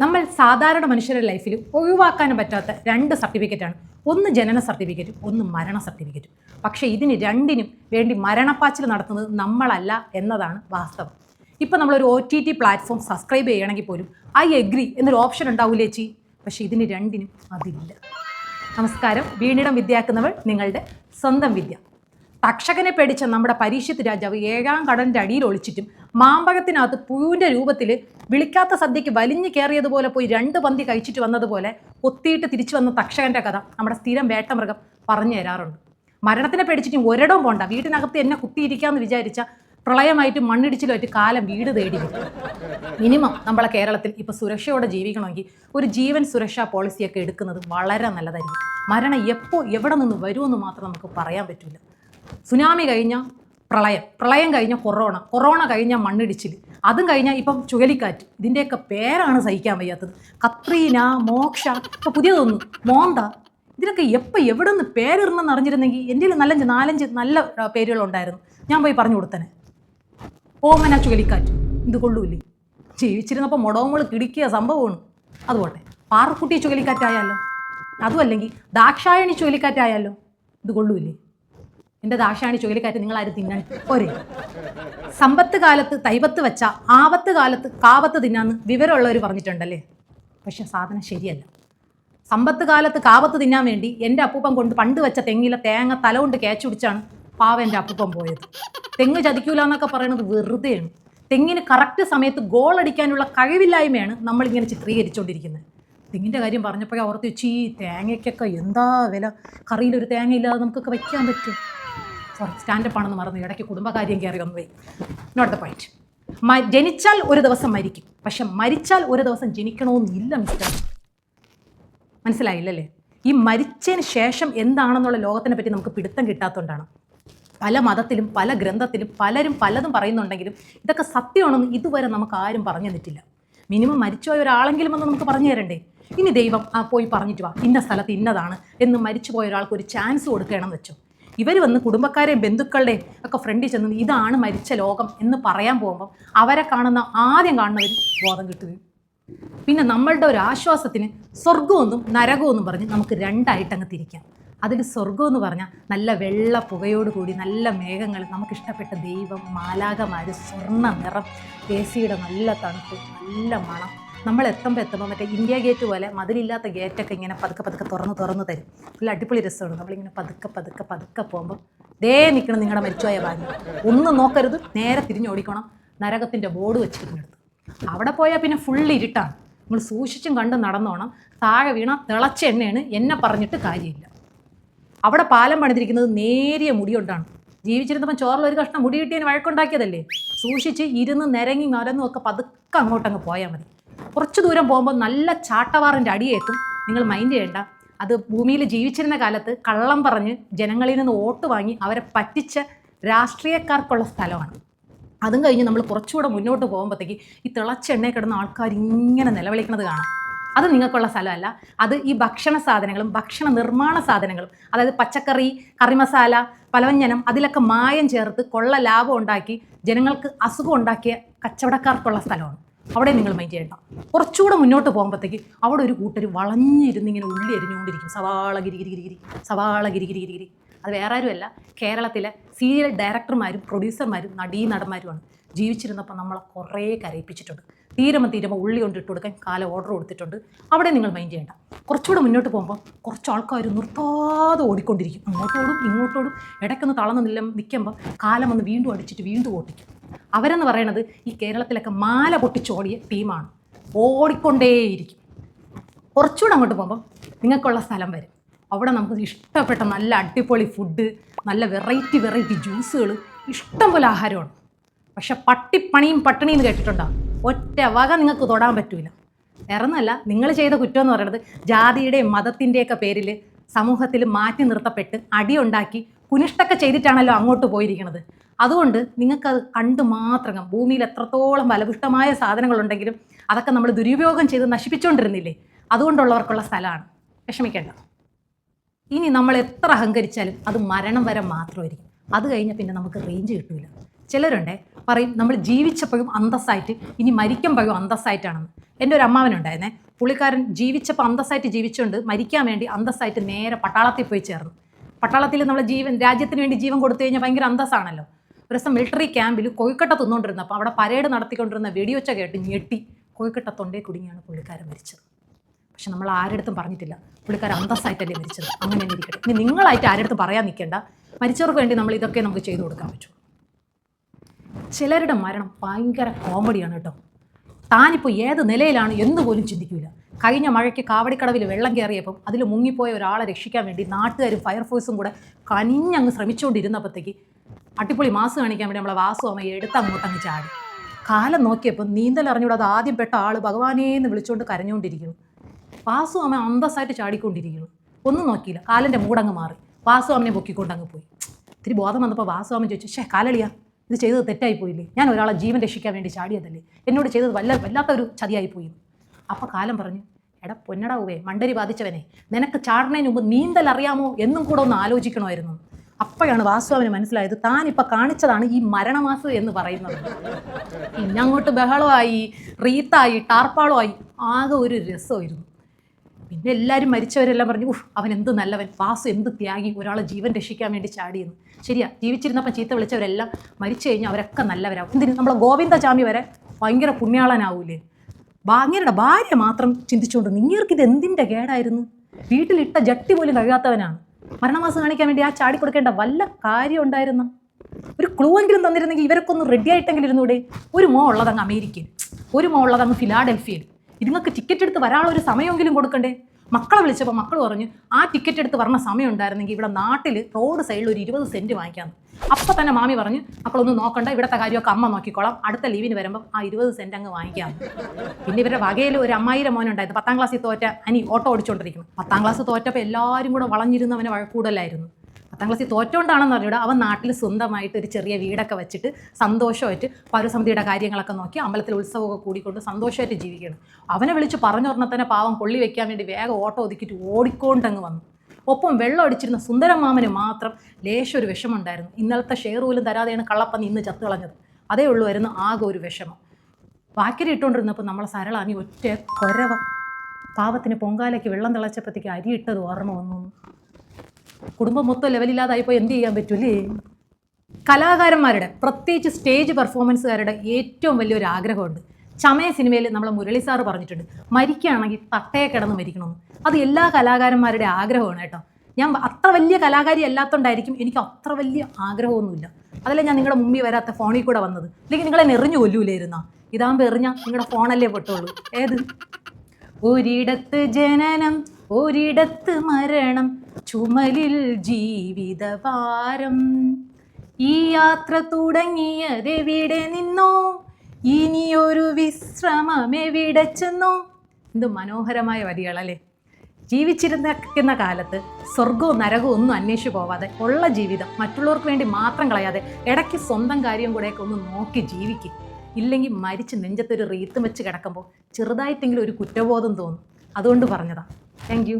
നമ്മൾ സാധാരണ മനുഷ്യരുടെ ലൈഫിൽ ഒഴിവാക്കാൻ പറ്റാത്ത രണ്ട് സർട്ടിഫിക്കറ്റാണ് ഒന്ന് ജനന സർട്ടിഫിക്കറ്റും ഒന്ന് മരണ സർട്ടിഫിക്കറ്റും പക്ഷേ ഇതിന് രണ്ടിനും വേണ്ടി മരണപ്പാച്ചിൽ നടത്തുന്നത് നമ്മളല്ല എന്നതാണ് വാസ്തവം. ഇപ്പം നമ്മളൊരു O T T platform subscribe ചെയ്യണമെങ്കിൽ പോലും ഐ എഗ്രി എന്നൊരു ഓപ്ഷൻ ഉണ്ടാവില്ലേ ചേച്ചി? പക്ഷേ ഇതിന് രണ്ടിനും അതില്ല. നമസ്കാരം. വീണിടം വിദ്യയാക്കുന്നവൾ നിങ്ങളുടെ സ്വന്തം വിദ്യ. തക്ഷകനെ പേടിച്ച നമ്മുടെ പരീക്ഷത്ത് രാജാവ് ഏഴാം കടലിന്റെ അടിയിൽ ഒളിച്ചിട്ടും മാമ്പഴത്തിനകത്ത് പുഴുവിന്റെ രൂപത്തിൽ വിളിക്കാത്ത സദ്യയ്ക്ക് വലിഞ്ഞു കയറിയതുപോലെ പോയി രണ്ട് പന്തി കഴിച്ചിട്ട് വന്നതുപോലെ ഒത്തിയിട്ട് തിരിച്ചു വന്ന തക്ഷകന്റെ കഥ നമ്മുടെ സ്ഥിരം വേട്ടമൃഗം പറഞ്ഞു തരാറുണ്ട്. മരണത്തിനെ പേടിച്ചിട്ടും ഒരിടവും പോണ്ട. വീട്ടിനകത്ത് എന്നെ കുത്തിയിരിക്കാമെന്ന് വിചാരിച്ച പ്രളയമായിട്ട് മണ്ണിടിച്ചിലുമായിട്ട് കാലം വീട് തേടി. മിനിമം നമ്മളെ കേരളത്തിൽ ഇപ്പോൾ സുരക്ഷയോടെ ജീവിക്കണമെങ്കിൽ ഒരു ജീവൻ സുരക്ഷാ പോളിസിയൊക്കെ എടുക്കുന്നത് വളരെ നല്ലതായിരിക്കും. മരണം എപ്പോൾ എവിടെ നിന്ന് വരുമെന്ന് മാത്രം നമുക്ക് പറയാൻ പറ്റില്ല സുനാമി കഴിഞ്ഞ പ്രളയം. പ്രളയം കഴിഞ്ഞ കൊറോണ. കൊറോണ കഴിഞ്ഞ മണ്ണിടിച്ചിൽ അതും കഴിഞ്ഞാൽ ഇപ്പം ചുഴലിക്കാറ്റ്. ഇതിന്റെയൊക്കെ പേരാണ് സഹിക്കാൻ വയ്യാത്തത്. കത്രീന മോക്ഷ ഇപ്പോൾ പുതിയതൊന്നും. മോന്ത. ഇതിനൊക്കെ എപ്പോൾ എവിടെ നിന്ന് പേരിടണമെന്ന് അറിഞ്ഞിരുന്നെങ്കിൽ എന്റെ നാലഞ്ച് നാലഞ്ച് നല്ല പേരുകളുണ്ടായിരുന്നു. ഞാൻ പോയി പറഞ്ഞു കൊടുത്തനെ. ഓമന ചുഴലിക്കാറ്റ്. ഇത് കൊള്ളൂല്ലേ? ജീവിച്ചിരുന്നപ്പോൾ മുടവങ്ങൾ കിടിക്കിയ സംഭവമാണ്. അതുപോട്ടെ. പാറക്കുട്ടി ചുഴലിക്കാറ്റായാലോ? അതുമല്ലെങ്കിൽ ദാക്ഷായണി ചുഴലിക്കാറ്റായാലോ? ഇത് കൊള്ളൂല്ലേ? എന്റെ ദാഷാണി ചുഴലിക്കാറ്റ് നിങ്ങൾ ആരും തിന്നാൻ? പോരെ. സമ്പത്ത് കാലത്ത് തൈവത്ത് വെച്ച ആപത്ത് കാലത്ത് കാവത്ത് തിന്നാന്ന് വിവരമുള്ളവർ പറഞ്ഞിട്ടുണ്ടല്ലേ? പക്ഷെ സാധനം ശരിയല്ല. സമ്പത്ത് കാലത്ത് കാവത്ത് തിന്നാൻ വേണ്ടി എന്റെ അപ്പൂപ്പൻ കൊണ്ട് പണ്ട് വെച്ച തെങ്ങിലെ തേങ്ങ തല കൊണ്ട് കേച്ചുടിച്ചാണ് പാവ എന്റെ അപ്പൂപ്പൻ പോയത്. തെങ്ങ് ചതിക്കൂല എന്നൊക്കെ പറയുന്നത് വെറുതെയാണ്. തെങ്ങിന് കറക്റ്റ് സമയത്ത് ഗോൾ അടിക്കാനുള്ള കഴിവില്ലായ്മയാണ് നമ്മളിങ്ങനെ ചിത്രീകരിച്ചുകൊണ്ടിരിക്കുന്നത് തെങ്ങിന്റെ കാര്യം പറഞ്ഞപ്പോഴേ ഓർത്ത് വെച്ച് ഈ തേങ്ങയ്ക്കൊക്കെ എന്താ വില? കറിയിലൊരു തേങ്ങ ഇല്ലാതെ നമുക്കൊക്കെ വയ്ക്കാൻ പറ്റും സോറി സ്റ്റാൻഡപ്പ് ആണെന്ന് മറന്നു. ഇടയ്ക്ക് കുടുംബകാര്യം കയറി വന്നു നോട്ട് ദ പോയിന്റ് ജനിച്ചാൽ ഒരു ദിവസം മരിക്കും. പക്ഷെ മരിച്ചാൽ ഒരു ദിവസം ജനിക്കണമെന്നില്ല മിസ്റ്റർ മനസ്സിലായില്ലല്ലേ? ഈ മരിച്ചതിന് ശേഷം എന്താണെന്നുള്ള ലോകത്തിനെ പറ്റി നമുക്ക് പിടുത്തം കിട്ടാത്തതുകൊണ്ടാണ്. പല മതത്തിലും പല ഗ്രന്ഥത്തിലും പലരും പലതും പറയുന്നുണ്ടെങ്കിലും ഇതൊക്കെ സത്യമാണെന്ന് ഇതുവരെ നമുക്ക് ആരും പറഞ്ഞു തന്നിട്ടില്ല. മിനിമം മരിച്ചുപോയ ഒരാളെങ്കിലും ഒന്ന് നമുക്ക് പറഞ്ഞു തരണ്ടേ? ഇനി ദൈവം ആ പോയി പറഞ്ഞിട്ട് വാ. ഇന്ന സ്ഥലത്ത് ഇന്നതാണ് എന്ന് മരിച്ചുപോയ ഒരാൾക്ക് ഒരു ചാൻസ് കൊടുക്കണം വെച്ചോ? ഇവർ വന്ന് കുടുംബക്കാരെയും ബന്ധുക്കളുടെയും ഒക്കെ ഫ്രണ്ടിൽ ചെന്ന് ഇതാണ് മരിച്ച ലോകം എന്ന് പറയാൻ പോകുമ്പം അവരെ കാണുന്ന ആദ്യം കാണുന്നവർ ബോധം കിട്ടുകയും പിന്നെ നമ്മളുടെ ഒരു ആശ്വാസത്തിന് സ്വർഗമെന്നും നരകമെന്നും പറഞ്ഞ് നമുക്ക് രണ്ടായിട്ടങ്ങ് തിരിക്കാം. അതിൽ സ്വർഗം എന്ന് പറഞ്ഞാൽ നല്ല വെള്ള പുകയോട് കൂടി നല്ല മേഘങ്ങൾ നമുക്കിഷ്ടപ്പെട്ട ദൈവം മാലാകമാര് സ്വർണ നിറം എ സിയുടെ നല്ല തണുപ്പ് നല്ല മണം. നമ്മൾ എത്തുമ്പോൾ എത്തുമ്പോൾ മറ്റേ ഇന്ത്യ ഗേറ്റ് പോലെ മതിലില്ലാത്ത ഗേറ്റൊക്കെ ഇങ്ങനെ പതുക്കെ പതുക്കെ തുറന്ന് തുറന്ന് തരും. നല്ല അടിപൊളി രസമാണ്. നമ്മളിങ്ങനെ പതുക്കെ പതുക്കെ പതുക്കെ പോകുമ്പോൾ ദേ നിൽക്കണം നിങ്ങളുടെ മരിച്ചുപോയ ഭാഗ്യം ഒന്നും നോക്കരുത്. നേരെ തിരിഞ്ഞോടിക്കണം. നരകത്തിന്റെ ബോർഡ് വെച്ചിട്ടുണ്ട് അവിടെ പോയാൽ പിന്നെ ഫുൾ ഇരുട്ടാണ്. നമ്മൾ സൂക്ഷിച്ചും കണ്ട് നടന്നോണം. താഴെ വീണ തിളച്ച എണ്ണയാണ് എന്നെ പറഞ്ഞിട്ട് കാര്യമില്ല. അവിടെ പാലം പണിതിരിക്കുന്നത് നേരിയ മുടി കൊണ്ടാണ്. ജീവിച്ചിരുന്നപ്പോൾ ചോറിൽ ഒരു കഷ്ണം മുടി കിട്ടിയതിന് വഴക്കുണ്ടാക്കിയതല്ലേ? സൂക്ഷിച്ച് ഇരുന്ന് നിരങ്ങി മരന്നും ഒക്കെ പതുക്കെ അങ്ങോട്ടങ്ങ് പോയാൽ മതി. കുറച്ച് ദൂരം പോകുമ്പോൾ നല്ല ചാട്ടവാറിന്റെ അടിയേക്കും നിങ്ങൾ മൈൻഡ് ചെയ്യേണ്ട. അത് ഭൂമിയിൽ ജീവിച്ചിരുന്ന കാലത്ത് കള്ളം പറഞ്ഞ് ജനങ്ങളിൽ നിന്ന് വോട്ട് വാങ്ങി അവരെ പറ്റിച്ച രാഷ്ട്രീയക്കാർക്കുള്ള സ്ഥലമാണ്. അതും കഴിഞ്ഞ് നമ്മൾ കുറച്ചുകൂടെ മുന്നോട്ട് പോകുമ്പോഴത്തേക്ക് ഈ തിളച്ച എണ്ണയിൽ കിടന്ന ആൾക്കാർ ഇങ്ങനെ നിലവിളിക്കുന്നത് കാണാം. അത് നിങ്ങൾക്കുള്ള സ്ഥലമല്ല. അത് ഈ ഭക്ഷണ സാധനങ്ങളും ഭക്ഷണ നിർമ്മാണ സാധനങ്ങളും അതായത് പച്ചക്കറി കറി മസാല പലവ്യഞ്ജനം അതിലൊക്കെ മായം ചേർത്ത് കൊള്ള ലാഭം ഉണ്ടാക്കി ജനങ്ങൾക്ക് അസുഖം ഉണ്ടാക്കിയ കച്ചവടക്കാർക്കുള്ള സ്ഥലമാണ്. അവിടെ നിങ്ങൾ മൈൻഡ് ചെയ്യണ്ട. കുറച്ചുകൂടെ മുന്നോട്ട് പോകുമ്പോഴത്തേക്ക് അവിടെ ഒരു കൂട്ടർ വളഞ്ഞിരുന്ന് ഇങ്ങനെ ഉള്ളി എരിഞ്ഞുകൊണ്ടിരിക്കും. സവാള ഗിരി ഗിരി ഗിരി സവാള ഗിരി ഗിരി ഗിരി അത് വേറെ ആരുമല്ല. കേരളത്തിലെ സീരിയൽ ഡയറക്ടർമാരും പ്രൊഡ്യൂസർമാരും നടീ നടന്മാരുമാണ് ജീവിച്ചിരുന്നപ്പോൾ നമ്മളെ കുറേ കരയിപ്പിച്ചിട്ടുണ്ട്. തീരുമ്പോൾ തീരുമ്പോൾ ഉള്ളി കൊണ്ട് ഇട്ട് കൊടുക്കാൻ കാലം ഓർഡർ കൊടുത്തിട്ടുണ്ട്. അവിടെ നിങ്ങൾ മൈൻഡ് ചെയ്യേണ്ട. കുറച്ചുകൂടെ മുന്നോട്ട് പോകുമ്പോൾ കുറച്ച് ആൾക്കാർ നിർത്താതെ ഓടിക്കൊണ്ടിരിക്കും. അങ്ങോട്ടോടും ഇങ്ങോട്ടോടും. ഇടയ്ക്കൊന്ന് തളർന്ന് നില്ല നിൽക്കുമ്പോൾ കാലം വന്ന് വീണ്ടും അടിച്ചിട്ട് വീണ്ടും ഓടിക്കും. അവരെന്ന് പറയണത് ഈ കേരളത്തിലൊക്കെ മാല പൊട്ടിച്ചോടിയ ടീമാണ്. ഓടിക്കൊണ്ടേയിരിക്കും. കുറച്ചുകൂടെ അങ്ങോട്ട് പോകുമ്പോൾ നിങ്ങൾക്കുള്ള സ്ഥലം വരും. അവിടെ നമുക്ക് ഇഷ്ടപ്പെട്ട നല്ല അടിപൊളി ഫുഡ് നല്ല വെറൈറ്റി വെറൈറ്റി ജ്യൂസുകൾ ഇഷ്ടം പോലെ ആഹാരമാണ്. പക്ഷെ പട്ടിപ്പണിയും പട്ടിണിയും കേട്ടിട്ടുണ്ടാകും കേട്ടിട്ടുണ്ടോ? ഒറ്റ വക നിങ്ങൾക്ക് തൊടാൻ പറ്റൂല. ഇറന്നല്ല നിങ്ങൾ ചെയ്ത കുറ്റം എന്ന് പറയുന്നത് ജാതിയുടെയും മതത്തിന്റെയൊക്കെ പേരിൽ സമൂഹത്തിൽ മാറ്റി നിർത്തപ്പെട്ട് അടിയുണ്ടാക്കി കുനിഷ്ടൊക്കെ ചെയ്തിട്ടാണല്ലോ അങ്ങോട്ട് പോയിരിക്കുന്നത് അതുകൊണ്ട് നിങ്ങൾക്കത് കണ്ടു മാത്രം ഭൂമിയിൽ എത്രത്തോളം ഫലപുഷ്ടമായ സാധനങ്ങളുണ്ടെങ്കിലും അതൊക്കെ നമ്മൾ ദുരുപയോഗം ചെയ്ത് നശിപ്പിച്ചുകൊണ്ടിരുന്നില്ലേ അതുകൊണ്ടുള്ളവർക്കുള്ള സ്ഥലമാണ് വിഷമിക്കേണ്ട. ഇനി നമ്മൾ എത്ര അഹങ്കരിച്ചാലും അത് മരണം വരെ മാത്രമായിരിക്കും. അത് കഴിഞ്ഞാൽ പിന്നെ നമുക്ക് റേഞ്ച് കിട്ടില്ല ചിലരുണ്ട് പറയും നമ്മൾ ജീവിച്ചപ്പോഴും അന്തസ്സായിട്ട് ഇനി മരിക്കുമ്പോഴും അന്തസ്സായിട്ടാണെന്ന്. എന്റെ ഒരു അമ്മാവനുണ്ടായിരുന്നേ പുള്ളിക്കാരൻ ജീവിച്ചപ്പോൾ അന്തസ്സായിട്ട് ജീവിച്ചുകൊണ്ട് മരിക്കാൻ വേണ്ടി അന്തസ്സായിട്ട് നേരെ പട്ടാളത്തിൽ പോയി ചേർന്നു. പട്ടാളത്തിൽ നമ്മൾ ജീവൻ രാജ്യത്തിന് വേണ്ടി ജീവൻ കൊടുത്തു കഴിഞ്ഞാൽ ഭയങ്കര അന്തസ്സാണല്ലോ. ഒരു ദിവസം മിലിറ്ററി ക്യാമ്പിൽ കോഴിക്കട്ട തിന്നുകൊണ്ടിരുന്ന അപ്പോൾ അവിടെ പരേഡ് നടത്തിക്കൊണ്ടിരുന്ന വെടിയൊച്ച കേട്ട് ഞെട്ടി. കോഴിക്കട്ട തൊണ്ടേ കുടുങ്ങിയാണ് പുള്ളിക്കാരൻ മരിച്ചത്. പക്ഷെ നമ്മൾ ആരെടുത്തും പറഞ്ഞിട്ടില്ല. പുള്ളിക്കാരൻ അന്തസ്സായിട്ടല്ലേ മരിച്ചത്. അങ്ങനെ തന്നെ ഇരിക്കട്ടെ. ഇനി നിങ്ങളായിട്ട് ആരെടുത്തും പറയാൻ നിൽക്കേണ്ട. മരിച്ചവർക്ക് വേണ്ടി നമ്മൾ ഇതൊക്കെ നമുക്ക് ചെയ്തു കൊടുക്കാൻ പറ്റും. ചിലരുടെ മരണം ഭയങ്കര കോമഡിയാണ് കേട്ടോ. താനിപ്പോൾ ഏത് നിലയിലാണ് എന്ന് പോലും ചിന്തിക്കില്ല കഴിഞ്ഞ മഴയ്ക്ക് കാവടിക്കടവിൽ വെള്ളം കയറിയപ്പം അതിൽ മുങ്ങിപ്പോയ ഒരാളെ രക്ഷിക്കാൻ വേണ്ടി നാട്ടുകാരും ഫയർഫോഴ്സും കൂടെ കനിഞ്ഞങ്ങ് ശ്രമിച്ചുകൊണ്ടിരുന്നപ്പോഴത്തേക്ക് അട്ടിപ്പൊളി മാസ് കാണിക്കാൻ വേണ്ടി നമ്മളെ വാസു അമ്മ എടുത്ത അങ്ങോട്ടങ്ങ് ചാടി. കാലം നോക്കിയപ്പോൾ നീന്തൽ അറിഞ്ഞൂടാതെ ആദ്യം പെട്ട ആൾ ഭഗവാനേന്ന് വിളിച്ചുകൊണ്ട് കരഞ്ഞുകൊണ്ടിരിക്കുന്നു വാസു അമ്മ അന്തസ്സായിട്ട് ചാടിക്കൊണ്ടിരിക്കുന്നു. ഒന്നും നോക്കിയില്ല കാലിന്റെ മൂടങ്ങ് മാറി. വാസു പൊക്കിക്കൊണ്ട് അങ്ങ് പോയി. ഇത്തിരി ബോധം വന്നപ്പോൾ വാസു അമ്മ ചോദിച്ചു ഷേ കാലളിയാ ഇത് ചെയ്തത് തെറ്റായി പോയില്ലേ? ഞാൻ ഒരാളെ ജീവൻ രക്ഷിക്കാൻ വേണ്ടി ചാടിയതല്ലേ? എന്നോട് ചെയ്തത് വല്ല വല്ലാത്തൊരു ചതിയായി പോയി. അപ്പോൾ കാലം പറഞ്ഞു എടാ പൊന്നടാ ഉവേ മണ്ടരി ബാധിച്ചവനെ നിനക്ക് ചാടുന്നതിന് മുമ്പ് നീന്തൽ അറിയാമോ എന്നും കൂടെ ഒന്ന് ആലോചിക്കണമായിരുന്നു. അപ്പോഴാണ് വാസുവിന് മനസ്സിലായത് താൻ ഇപ്പം കാണിച്ചതാണ് ഈ മരണമാസ എന്ന് പറയുന്നത്. പിന്നെ അങ്ങോട്ട് ബഹളമായി റീത്തായി ടാർപ്പാളമായി ആകെ ഒരു രസമായിരുന്നു. പിന്നെ എല്ലാവരും മരിച്ചവരെല്ലാം പറഞ്ഞു ഉഫ് അവൻ എന്ത് നല്ലവൻ വാസു എന്ത് ത്യാഗി ഒരാളെ ജീവൻ രക്ഷിക്കാൻ വേണ്ടി ചാടിയെന്ന്. ശരിയാ ജീവിച്ചിരുന്നപ്പം ചീത്ത വിളിച്ചവരെല്ലാം മരിച്ചു കഴിഞ്ഞാൽ അവരൊക്കെ നല്ലവരാകും എന്തിന്? നമ്മളെ ഗോവിന്ദചാമി വരെ ഭയങ്കര പുണ്യാളനാവൂലേ? ഭാഗ്യരുടെ ഭാര്യ മാത്രം ചിന്തിച്ചുകൊണ്ട് നിങ്ങൾക്ക് ഇത് എന്തിന്റെ കേടായിരുന്നു? വീട്ടിലിട്ട ജട്ടി പോലും കഴുകാത്തവനാണ് മരണമാസം കാണിക്കാൻ വേണ്ടി ആ ചാടി കൊടുക്കേണ്ട വല്ല കാര്യം ഉണ്ടായിരുന്നു? ഒരു ക്ലൂ എങ്കിലും തന്നിരുന്നെങ്കിൽ ഇവരൊക്കെ ഒന്ന് റെഡി ആയിട്ടെങ്കിലും ഇരുന്നൂടെ. ഒരു മോ ഉള്ളതങ്ങ് അമേരിക്കയിൽ. ഒരു മോ ഉള്ളതങ്ങ് ഫിലാഡൽഫിയയിൽ. ഇതുങ്ങൾക്ക് ടിക്കറ്റ് എടുത്ത് വരാനുള്ള ഒരു സമയമെങ്കിലും കൊടുക്കണ്ടേ? മക്കളെ വിളിച്ചപ്പോൾ മക്കൾ പറഞ്ഞു ആ ടിക്കറ്റ് എടുത്ത് വരണ സമയം ഉണ്ടായിരുന്നെങ്കിൽ ഇവിടെ നാട്ടിൽ റോഡ് സൈഡിൽ ഒരു ഇരുപത് സെന്റ് വാങ്ങിക്കാമെന്ന് അപ്പം തന്നെ മാമി പറഞ്ഞു അപ്പളൊന്നും നോക്കണ്ട ഇവിടുത്തെ കാര്യമൊക്കെ അമ്മ നോക്കിക്കോളാം. അടുത്ത ലീവിന് വരുമ്പോൾ ആ ഇരുപത് സെന്റ് അങ്ങ് വാങ്ങിക്കാം. പിന്നെ ഇവരുടെ വകയിൽ ഒരു അമ്മായിരം മോനുണ്ടായിരുന്നു പത്താം ക്ലാസ്സിൽ തോറ്റ അനി ഓട്ടോ ഓടിച്ചുകൊണ്ടിരിക്കുന്നു പത്താം ക്ലാസ് തോറ്റപ്പോൾ എല്ലാവരും കൂടെ വളഞ്ഞിരുന്ന് അവനെ വഴക്കൂടലായിരുന്നു പത്താം ക്ലാസ്സിൽ തോറ്റോണ്ടാണെന്ന് പറഞ്ഞിട്ട് അവൻ നാട്ടിൽ സ്വന്തമായിട്ട് ഒരു ചെറിയ വീടൊക്കെ വെച്ചിട്ട് സന്തോഷമായിട്ട് പൗരസമിതിയുടെ കാര്യങ്ങളൊക്കെ നോക്കി അമ്പലത്തിൽ ഉത്സവമൊക്കെ കൂടിക്കൊണ്ട് സന്തോഷമായിട്ട് ജീവിക്കണം അവനെ വിളിച്ച് പറഞ്ഞു പറഞ്ഞാൽ തന്നെ പാവം കൊള്ളി വെക്കാൻ വേണ്ടി വേഗം ഓട്ടോ ഒതുക്കിയിട്ട് ഓടിക്കൊണ്ടങ്ങ് വന്നു. ഒപ്പം വെള്ളം അടിച്ചിരുന്ന സുന്ദരമാമന് മാത്രം ലേശം ഒരു വിഷമുണ്ടായിരുന്നു. ഇന്നലത്തെ ഷെയർ പോലും തരാതെയാണ് കള്ളപ്പന്നി ഇന്ന് ചത്തു കളഞ്ഞത്. അതേ ഉള്ളൂ വരുന്ന ആകെ ഒരു വിഷമം. വാക്കരി ഇട്ടുകൊണ്ടിരുന്നപ്പോൾ നമ്മളെ സരളാമി ഒറ്റ കൊരവ പാവത്തിന് പൊങ്കാലയ്ക്ക് വെള്ളം തിളച്ചപ്പോഴത്തേക്ക് അരി ഇട്ടത് ഓർമ്മ വന്നു. കുടുംബം മൊത്തം ലെവലില്ലാതായപ്പോൾ എന്ത് ചെയ്യാൻ പറ്റൂലേ? കലാകാരന്മാരുടെ പ്രത്യേകിച്ച് സ്റ്റേജ് പെർഫോമൻസുകാരുടെ ഏറ്റവും വലിയൊരു ആഗ്രഹമുണ്ട്. ചമയ സിനിമയിൽ നമ്മളെ മുരളി സാറ് പറഞ്ഞിട്ടുണ്ട് മരിക്കുകയാണെങ്കിൽ തട്ടയെ കിടന്ന് മരിക്കണമെന്ന്. അത് എല്ലാ കലാകാരന്മാരുടെ ആഗ്രഹമാണ് കേട്ടോ. ഞാൻ അത്ര വലിയ കലാകാരി അല്ലാത്തതുകൊണ്ടായിരിക്കും എനിക്ക് അത്ര വലിയ ആഗ്രഹമൊന്നുമില്ല. അതല്ലേ ഞാൻ നിങ്ങളുടെ മുമ്പിൽ വരാത്ത ഫോണിൽ കൂടെ വന്നത്. അല്ലെങ്കിൽ നിങ്ങളെ എറിഞ്ഞു കൊല്ലൂലായിരുന്ന ഇതാകുമ്പോൾ എറിഞ്ഞാൽ നിങ്ങളുടെ ഫോണല്ലേ പൊട്ടുള്ളൂ. ഏത്? ഒരിടത്ത് ജനനം ഒരിടത്ത് മരണം ചുമലിൽ ജീവിതഭാരം. ഈ യാത്ര തുടങ്ങിയതെവിടെ നിന്നോ ഇനിയൊരു വിശ്രമം എവിടെ ചെന്നോ? എന്ത് മനോഹരമായ വരികളല്ലേ. ജീവിച്ചിരുന്ന കാലത്ത് സ്വർഗവും നരകവും ഒന്നും അന്വേഷിച്ചു പോവാതെ ഉള്ള ജീവിതം മറ്റുള്ളവർക്ക് വേണ്ടി മാത്രം കളയാതെ ഇടയ്ക്ക് സ്വന്തം കാര്യം കൂടെയൊക്കെ ഒന്ന് നോക്കി ജീവിക്കും. ഇല്ലെങ്കിൽ മരിച്ച് നെഞ്ചത്തൊരു റീത്തും വെച്ച് കിടക്കുമ്പോൾ ചെറുതായിട്ടെങ്കിലും ഒരു കുറ്റബോധം തോന്നും. അതുകൊണ്ട് പറഞ്ഞതാണ് താങ്ക്